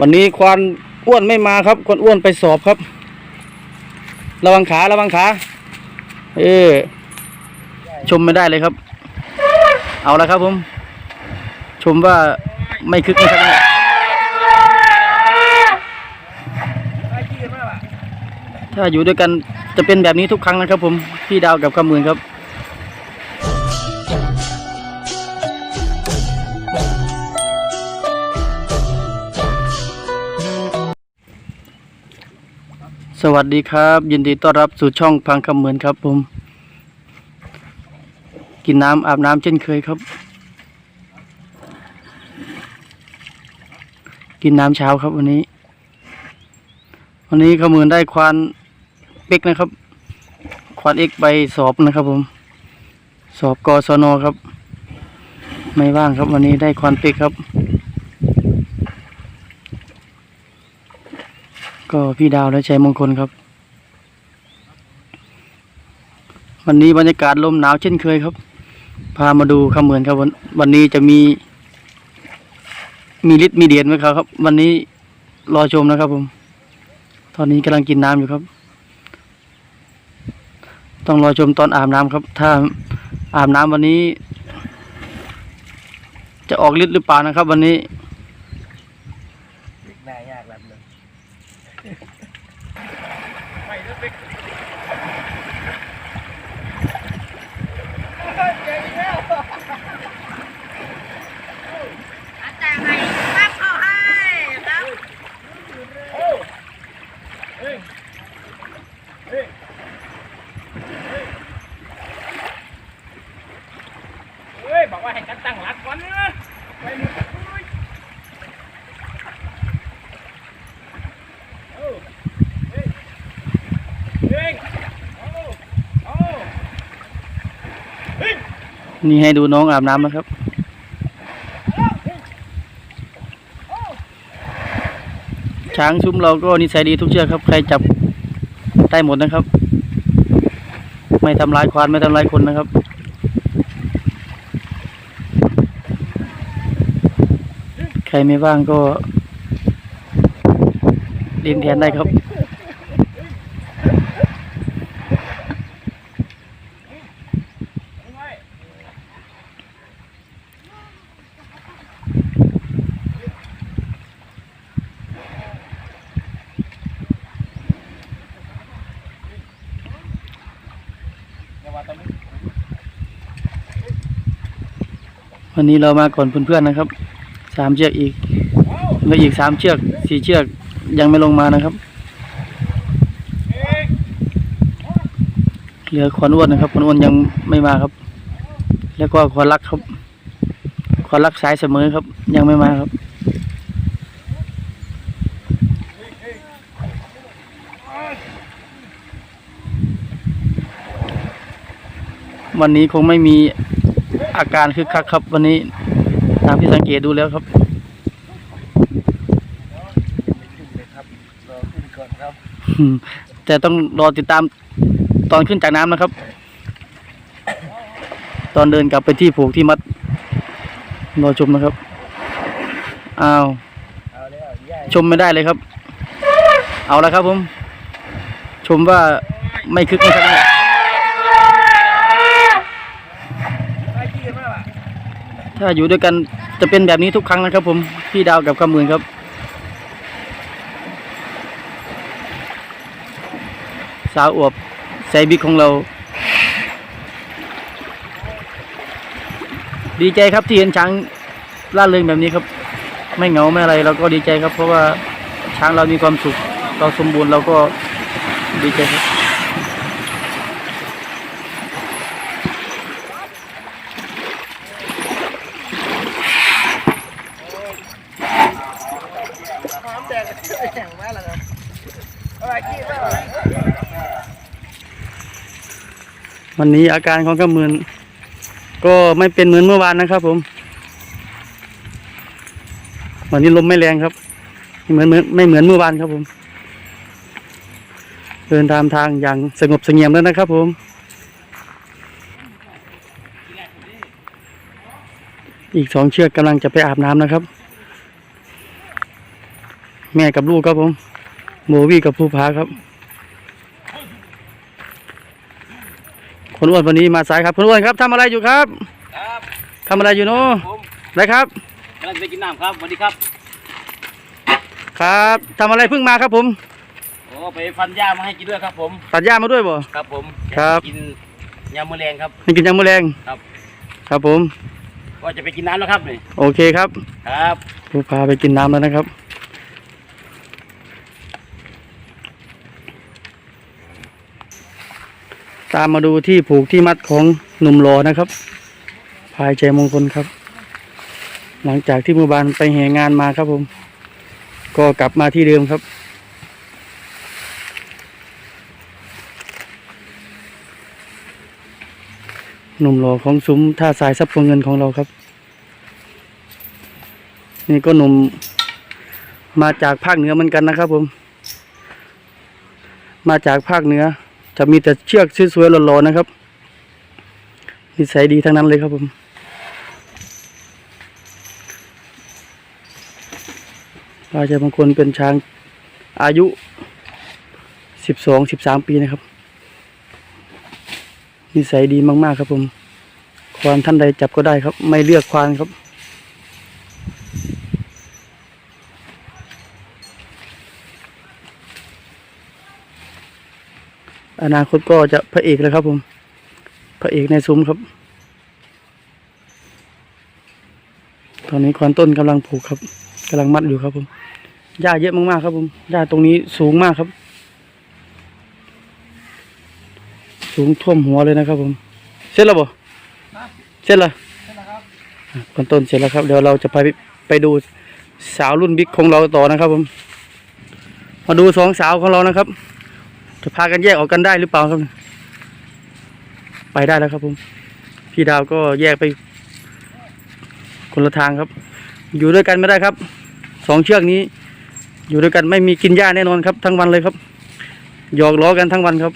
วันนี้ควานอ้วนไม่มาครับควานอ้วนไปสอบครับ ระวังขาระวังขาเออชมไม่ได้เลยครับ เอาละครับผม ชมว่าไม่คึกนะครับเนี่ยถ้าอยู่ด้วยกันจะเป็นแบบนี้ทุกครั้งนะครับผม พี่ดาวกับคำมืนครับ สวัสดีครับ ยินดีต้อนรับสู่ช่องพังคำเหมือนครับผม กินน้ำอาบน้ำเช่นเคยครับ กินน้ำเช้าครับวันนี้ วันนี้ขมือนได้ควานเป็กนะครับ ควานเอกไปสอบนะครับผม สอบกศนครับ ไม่ว่างครับวันนี้ได้ควานเป็กครับ ก็พี่ดาวและชัยมงคลครับ วันนี้บรรยากาศลมหนาวเช่นเคยครับ พามาดูคำเหมือนครับวันวันนี้จะมี มีฤทธิ์มีเดียนไหมครับ วันนี้รอชมนะครับผม ตอนนี้กำลังกินน้ำอยู่ครับ ต้องรอชมตอนอาบน้ำครับ ถ้าอาบน้ำวันนี้ จะออกฤทธิ์หรือเปล่านะครับ วันนี้ หน้ายากรับเลย อาจารย์ให้รับเข้าให้ครับ เฮ้ย บอกว่าให้กันตั้งหลักก่อนนะไปหมดเฮ้ยโอ้เฮ้ยเฮ้ยโอ้โอ้เฮ้ย นี่ให้ดูน้องอาบน้ำนะครับ ช้างซุ้มเราก็นิสัยดีทุกเชือกครับ ใครจับได้หมดนะครับ ไม่ทำร้ายควานไม่ทำร้ายคนนะครับใครไม่ว่างก็เรียนแทนได้ครับ อย่าว่าแต่มึง วันนี้เรามาก่อนเพื่อนๆนะครับสามเชือกอีกเลืออีกสามเชือกสี่เชือกยังไม่ลงมานะครับ เหลือขวนอ้วนนะครับขวนอ้วนยังไม่มาครับ แล้วก็ขวานรักครับขวานรักสายเสมอครับ ยังไม่มาครับวันนี้คงไม่มี อาการคึกคักครับวันนี้ตามที่สังเกตดูแล้วครับขึ้นเลยครับรอขึ้นก่อนครับอืมแต่ต้องรอติดตามตอนขึ้นจากน้ำนะครับ ตอนเดินกลับไปที่ผูกที่มัดรอชมนะครับอ้าวเอาแล้วย่าชมไม่ได้เลยครับ เอาละครับผม ชมว่าไม่คึกนะครับเนี่ย ไปที่กันมาล่ะ ถ้าอยู่ด้วยกันจะเป็นแบบนี้ทุกครั้งนะครับ ผมพี่ดาวกับคำมืนครับ สาวอวบไซบิกของเรา ดีใจครับที่เห็นช้างล่าเริงแบบนี้ครับ ไม่เหงาไม่อะไรเราก็ดีใจครับ เพราะว่าช้างเรามีความสุข เราสมบูรณ์เราก็ดีใจครับ น้ำแดงแข็งมากเลยครับไปที่มาล่ะ วันนี้อาการของกำมืนก็ไม่เป็นเหมือนเมื่อวานนะครับ ผม วันนี้ลมไม่แรงครับไม่เหมือนเหมือนไม่เหมือนเมื่อวานครับผม เดินตามทางอย่างสงบเสงี่ยมแล้วนะครับ ผมอีกสองเชือกกำลังจะไปอาบน้ำนะครับ แม่กับลูกครับผม โบวี่กับภูผาครับ คนอ้วนวันนี้มาสายครับคนอ้วนครับทำอะไรอยู่ครับครับทำอะไรอยู่เนาะผมอะไรครับกำลังจะไปกินน้ำครับสวัสดีครับครับทำอะไรเพิ่งมาครับผมโอ้ไปฟันหญ้ามาให้กินด้วยครับ ผมตัดหญ้ามาด้วยบ่ ครับผมครับ กินยำมะแรงครับ ให้กินยำมะแรงครับ ครับผม ก็จะไปกินน้ำแล้วครับนี่โอเคครับ ครับภูผาไปกินน้ำแล้วนะครับ ตามมาดูที่ผูกที่มัดของหนุ่มหลอนะครับ ภายใจมงคลครับ หลังจากที่มือวานไปแห่งานมาครับผม ก็กลับมาที่เดิมครับ หนุ่มหล่อของซุ้มท่าสายซัพวงเงินของเราครับ นี่ก็หนุ่มมาจากภาคเหนือเหมือนกันนะครับผม มาจากภาคเหนือ จะมีแต่เชือกสวยๆหล่อๆนะครับนิสัยดีทั้งนั้นเลยครับผมราชบางคนเป็นช้างอายุสิบสองสิบสามปีนะครับนิสัยดีมากๆครับผม ควานท่านใดจับก็ได้ครับ ไม่เลือกควานครับ อนาคตก็จะพระเอกแล้วครับผม พระเอกในซุ้มครับ ตอนนี้ควานต้นกำลังผูกครับกำลังมัดอยู่ครับผมหญ้าเยอะมากๆครับผมหญ้าตรงนี้สูงมากครับ สูงท่วมหัวเลยนะครับผม เสร็จแล้วบ่เสร็จแล้วควานต้นเสร็จแล้วครับเดี๋ยวเราจะไปไปดูสาวรุ่นบิ๊กของเราต่อนะครับผม มาดูสองสาวของเรานะครับ จะพากันแยกออกกันได้หรือเปล่าครับ ไปได้แล้วครับผม พี่ดาวก็แยกไป คนละทางครับ อยู่ด้วยกันไม่ได้ครับ สองเชือกนี้ อยู่ด้วยกันไม่มีกินหญ้าแน่นอนครับ ทั้งวันเลยครับ หยอกล้อกันทั้งวันครับ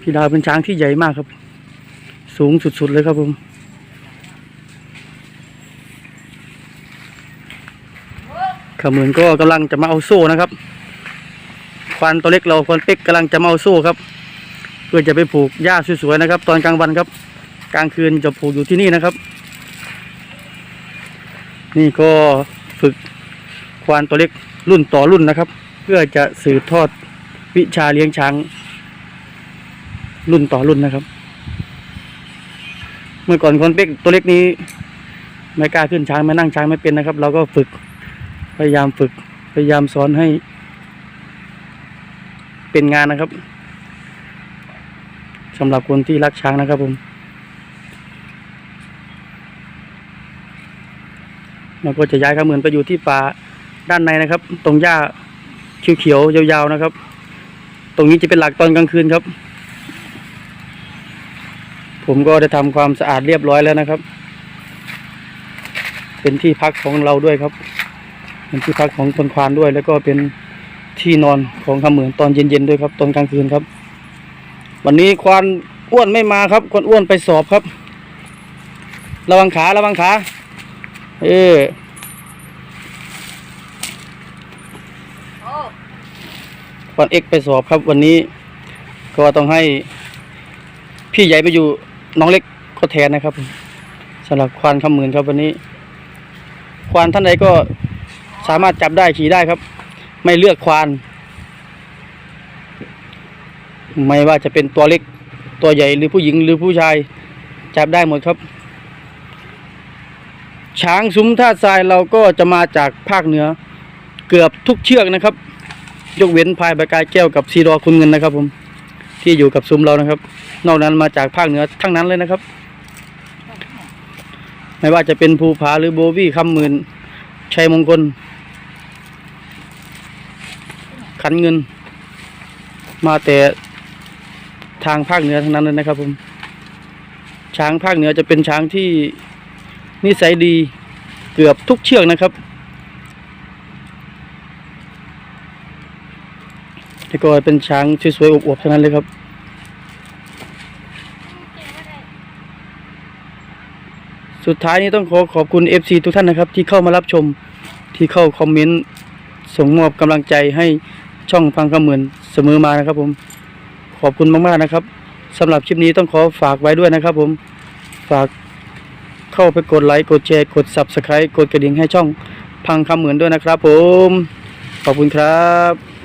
พี่ดาวเป็นช้างที่ใหญ่มากครับ สูงสุดๆเลยครับผม ขมือนก็กำลังจะมาเอาโซ่นะครับ ควานตัวเล็กเราควานเป๊กกำลังจะมาเอาโซ่ครับ เพื่อจะไปผูกหญ้าสวยๆนะครับ ตอนกลางวันครับ กลางคืนจะผูกอยู่ที่นี่นะครับ นี่ก็ฝึกควานตัวเล็กรุ่นต่อรุ่นนะครับ เพื่อจะสืบทอดวิชาเลี้ยงช้าง รุ่นต่อรุ่นนะครับ เมื่อก่อนคนเป๊กตัวเล็กนี้ไม่กล้าขึ้นช้างไม่นั่งช้างไม่เป็นนะครับ เราก็ฝึก พยายามฝึก พยายามสอนให้ เป็นงานนะครับสำหรับคนที่รักช้างนะครับผมเราก็จะย้ายข้ามือนไปอยู่ที่ป่าด้านในนะครับ ตรงหญ้าเขียวๆยาวๆนะครับ ตรงนี้จะเป็นหลักตอนกลางคืนครับ ผมก็ได้ทำความสะอาดเรียบร้อยแล้วนะครับ เป็นที่พักของเราด้วยครับ เป็นที่พักของคนควานด้วย แล้วก็เป็นที่นอนของขมือนตอนเย็นๆด้วยครับ ตอนกลางคืนครับ วันนี้ควานอ้วนไม่มาครับควานอ้วนไปสอบครับ ระวังขาระวังขาเออโอ้วันเอกไปสอบครับ วันนี้ก็ต้องให้ พี่ใหญ่ไปอยู่น้องเล็กก็แทนนะครับสำหรับควานคำหมื่นครับวันนี้ ควานท่านใดก็ สามารถจับได้ขี่ได้ครับ ไม่เลือกควาน ไม่ว่าจะเป็นตัวเล็กตัวใหญ่หรือผู้หญิงหรือผู้ชาย จับได้หมดครับ ช้างซุ้มท่าทรายเราก็จะมาจากภาคเหนือ เกือบทุกเชือกนะครับ ยกเว้นพายใบกายแก้วกับซีดอคุณเงินนะครับ ผมที่อยู่กับซุ้มเรานะครับ นอกนั้นมาจากภาคเหนือทั้งนั้นเลยนะครับ ไม่ว่าจะเป็นภูผาหรือโบวี่คำหมื่นชัยมงคล ขันเงิน มาแต่ทางภาคเหนือทั้งนั้นเลยนะครับผม ช้างภาคเหนือจะเป็นช้างที่นิสัยดีเกือบทุกเชือกนะครับแล้วก็เป็นช้างสวยๆอวบๆทั้งนั้นเลยครับสสุดท้ายนี้ต้องขอขอบคุณ FC ทุกท่านนะครับ ที่เข้ามารับชมที่เข้าคอมเมนต์ส่งมอบกำลังใจให้ ช่องฟังคำเหมือนเสมอมานะครับ ผม ขอบคุณมากๆนะครับสำหรับคลิปนี้ต้องขอฝากไว้ด้วยนะครับ ผมฝากเข้าไปกดไลค์กดแชร์กด Subscribe กดกระดิ่งให้ช่องพังคำเหมือนด้วยนะครับ ผม ขอบคุณครับ